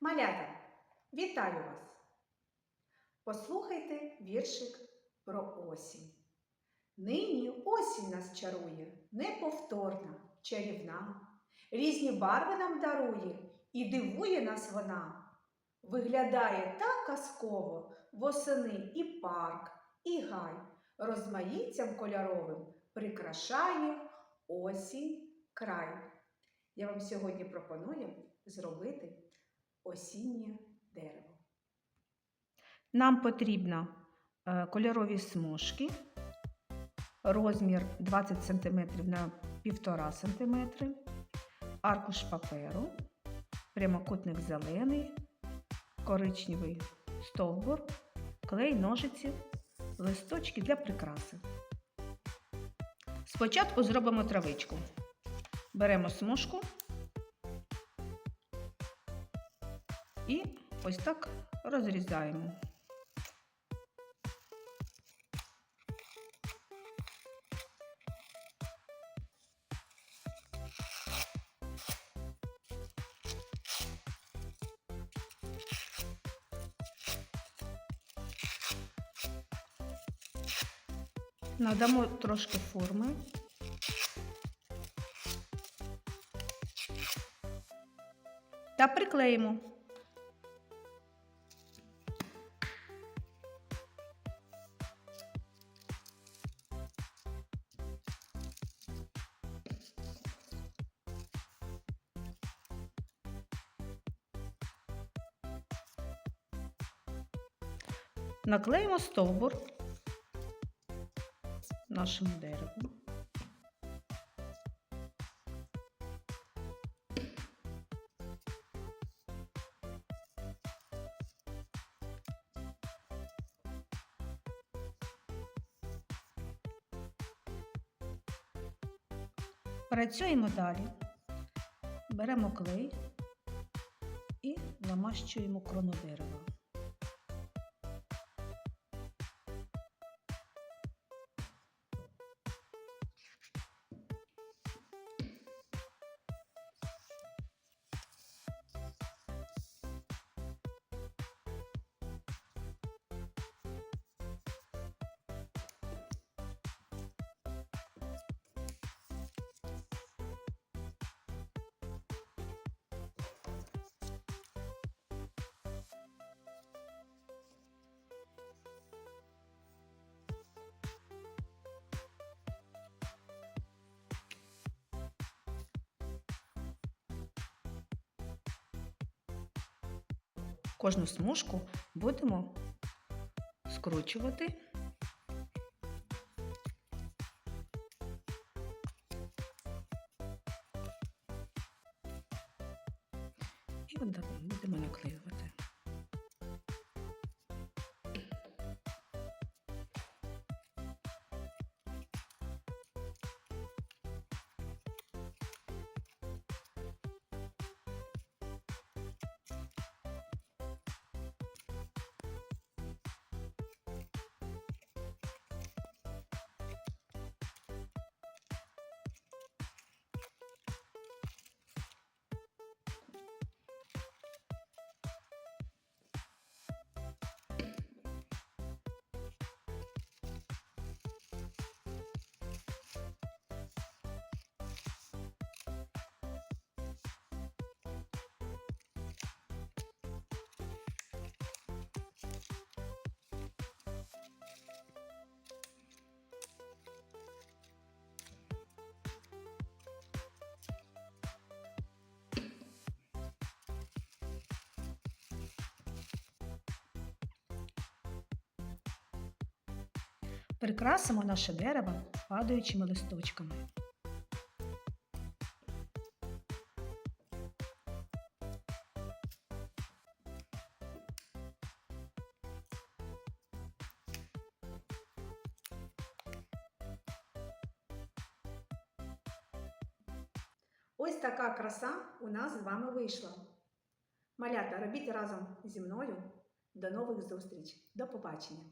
Малята, вітаю вас! Послухайте віршик про осінь. Нині осінь нас чарує, неповторна, чарівна. Різні барви нам дарує і дивує нас вона. Виглядає так казково восени і парк, і гай, розмаїттям кольоровим прикрашає осінь край. Я вам сьогодні пропоную зробити осіннє дерево. Нам потрібно е, кольорові смужки, розмір 20 см на 1,5 см, аркуш паперу, прямокутник зелений, коричневий стовбур, клей, ножиці, листочки для прикраси. Спочатку зробимо травичку. Беремо смужку ось так розрізаємо. Надамо трошки форми. Та приклеїмо. Наклеїмо стовбур нашому дереву. Працюємо далі. Беремо клей і намащуємо крону дерева. Кожну смужку будемо скручувати. І будемо наклеювати. Прикрасимо наше дерево падаючими листочками. Ось така краса у нас з вами вийшла. Малята, робіть разом зі мною. До нових зустріч. До побачення!